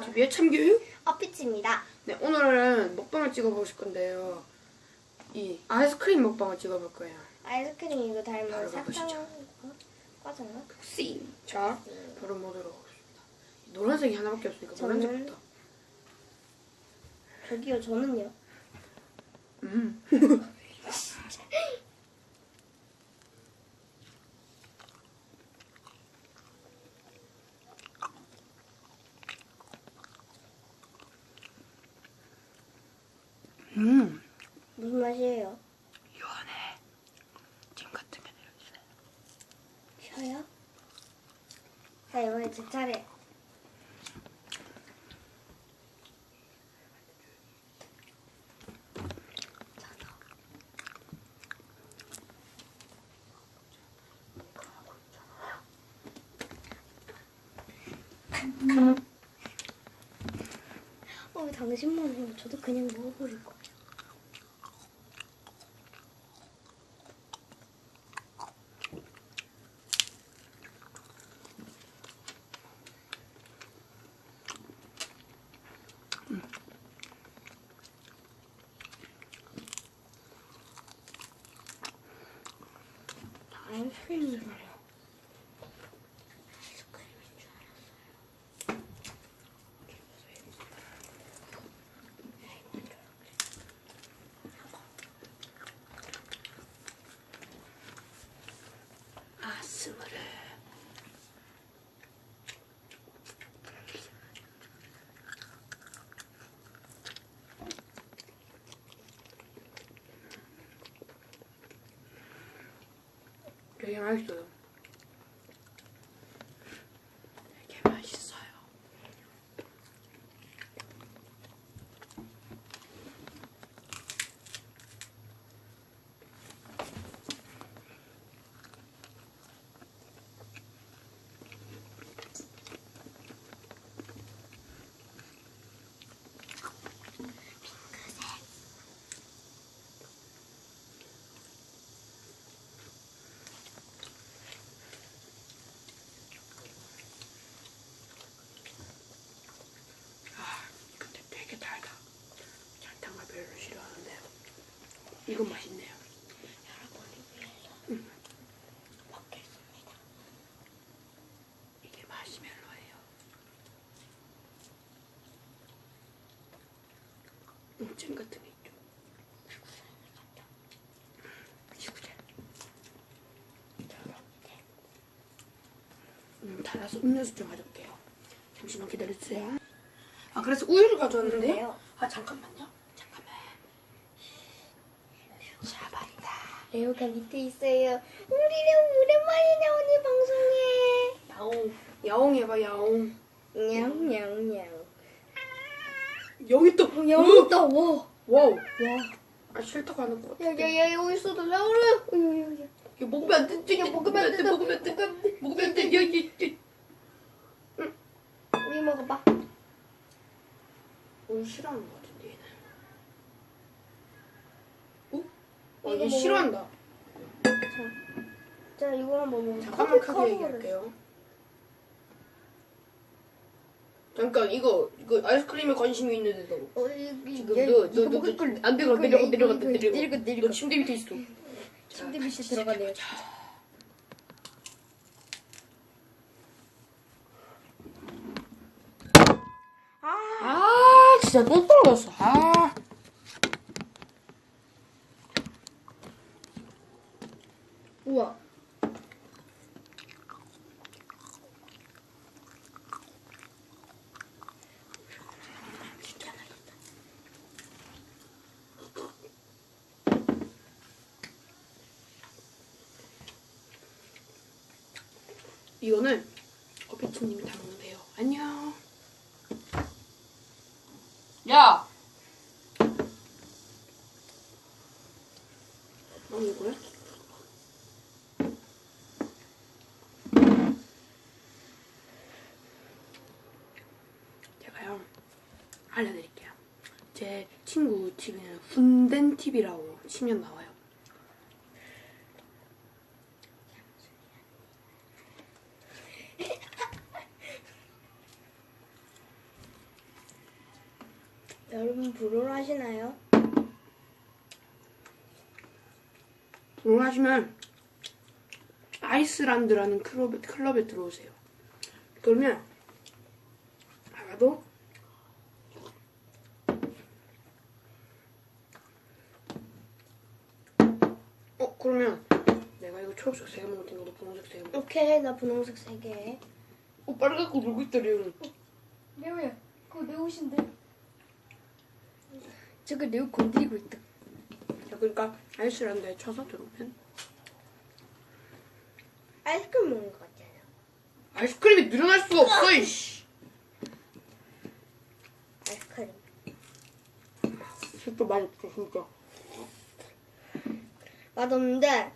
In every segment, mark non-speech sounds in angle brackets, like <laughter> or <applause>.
TV의 참교육. 어피치입니다. 네, 오늘은 먹방을 찍어보실 건데요. 이 아이스크림 먹방을 찍어볼 거예요. 아이스크림 이거 바로 닮은 가보시죠. 사탕 과자나? 씨. 자, 바로 먹도록 하겠습니다. 노란색이 하나밖에 없으니까 저는- 노란색부터. 저기요 저는요. 음. <laughs> 음. 무슨 맛이에요? 이 안에 찜 같은 게 들어있어요. 쉬어요? 자 이번에 제 차례. 어, 왜 당신만 해요? 저도 그냥 먹어버릴 거예요. 아이스크림인 줄 알아요. 아이스크림인 줄 알았어요. 아스무르. 되게 맛있어요. 되게 맛있어요. 아, 근데 되게 달다. 설탕을 별로 싫어하는데 이건 맛있네요. 여러분을 위해서 먹겠습니다. 이게 마시멜로예요. 음, 잼 같은 게 있죠. 음, 달아서 음료수 좀 가져올게요. 잠시만 기다려주세요. 아, 그래서 우유를 가져왔는데요. 그래요? 아, 잠깐만요. 잠깐만. 잡았다. 레오가 밑에 있어요. 우리 레오 오랜만에 나오니 방송에. 야옹. 야옹 해봐, 야옹. 냥냥냥. 여기 또. 여기 있다. 와. 와우. 와. 아, 싫다고 하는 것 같아. 야야야 여기 있어도 레오를. 야야야. 이거 먹으면 안 돼. 야, 먹으면 안 돼. 먹으면 안 돼. 먹으면 안 돼. 야, 야, 야. 우리 먹어봐. 오늘 싫어하는 것 같은데 얘는. 어? 어, 이거 얘 먹어. 싫어한다. 자 이거 한번 먹어. 잠깐만 크게 얘기할게요. 잠깐 이거 이거 아이스크림에 관심이 있는데도 어 지금 너너너안 내려가 내려가 내려가 내려가 내려가 너 내려가. 침대 밑에 있어. 침대 밑에 들어가네요. 아 진짜 또 떨어졌어. 아. 우와. 이거는 어피츠님이 다 먹는데요. 안녕. 야. 먹는 거야? 제가요 알려드릴게요. 제 친구 TV는 훈덴 TV라고 치면 나와요. 여러분 불을 하시나요? 오늘 하시면 아이스란드라는 클럽에, 클럽에 들어오세요. 그러면 알아도 어 그러면 내가 이거 초록색 세 개 먹을 테니까 너 분홍색 세 개 먹어. 오케이 나 분홍색 3개 어 빨갛고 놀고 있다 리오는. 레오야 그거 내 옷인데 저거 레오 건드리고 있다 자 그러니까 아이스란드에 쳐서 들어오면 아이스크림 먹는 것 같잖아 아이스크림이 늘어날 수가 없어 이씨. 아이스크림 진짜 맛있어 진짜. 맛없는데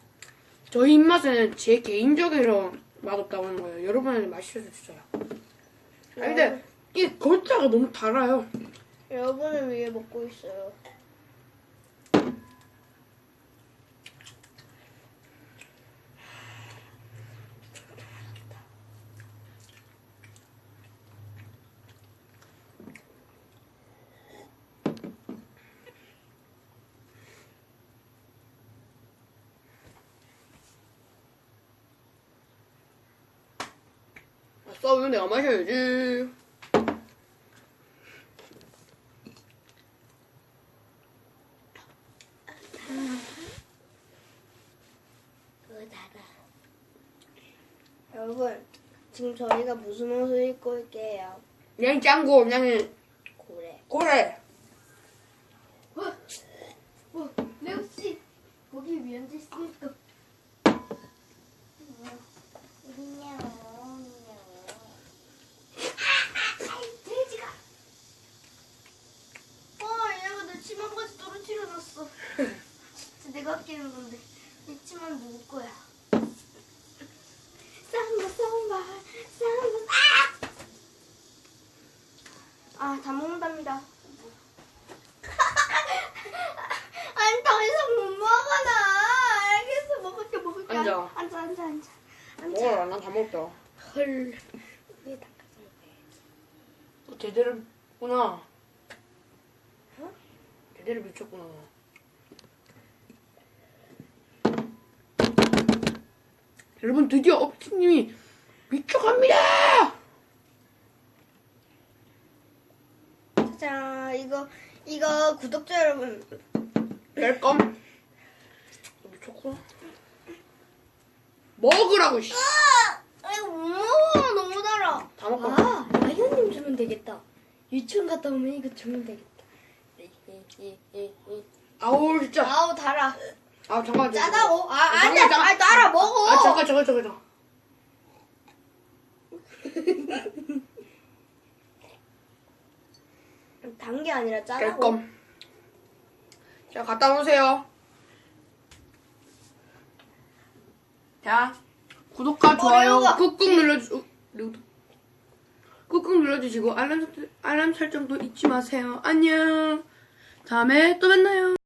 저희 입맛에는 제 개인적으로 맛없다고 하는 거예요. 여러분에는 맛있어서 주세요. 아 근데 이 겉자가 너무 달아요. 여러분을 위해 먹고 있어요 아싸, 이거 내가 마셔야지. 여러분 지금 저희가 무슨 옷을 입고 올게요? 그냥 짱구, 그냥 고래. 고래. 어, 레오 씨 거기 위 앉을 수 있어 돼지가 어 얘가 내 치마까지 떨어뜨려 놨어 진짜 내가 아끼는 건데 이 치마는 누구 거야 쌈바 쌈바 쌈바 아 다 먹는답니다 <laughs> 아니 더 이상 못 먹어 나 알겠어 먹을게 먹을게 앉아. 앉아 앉아 앉아 앉아 먹어라, 난 다 먹다. 헐 위에 닦아서 너 제대로 했구나. 어? 제대로 미쳤구나. 여러분, 드디어 업티님이 미쳐갑니다! 자 이거 이거 구독자 여러분 뺄껌. 미쳤구나. 먹으라고, 씨. 아 이거 못 먹어 너무 달아 다 먹고. 아 라이언님 주면 되겠다 유치원 갔다 오면 이거 주면 되겠다 아우, 진짜. 아우 달아 아, 잠깐만. 짜다고 아 아, 안돼 잠깐, 아 따라 먹어 아, 잠깐, 잠깐, 잠깐, 잠깐. 단 게 아니라 짜다고 뺄껌. 자, 갔다 오세요. 자, 구독과 좋아요 레오가. 꾹꾹 눌러주, 어. 꾹꾹 눌러주시고 알람, 알람 설정도 잊지 마세요. 안녕. 다음에 또 만나요.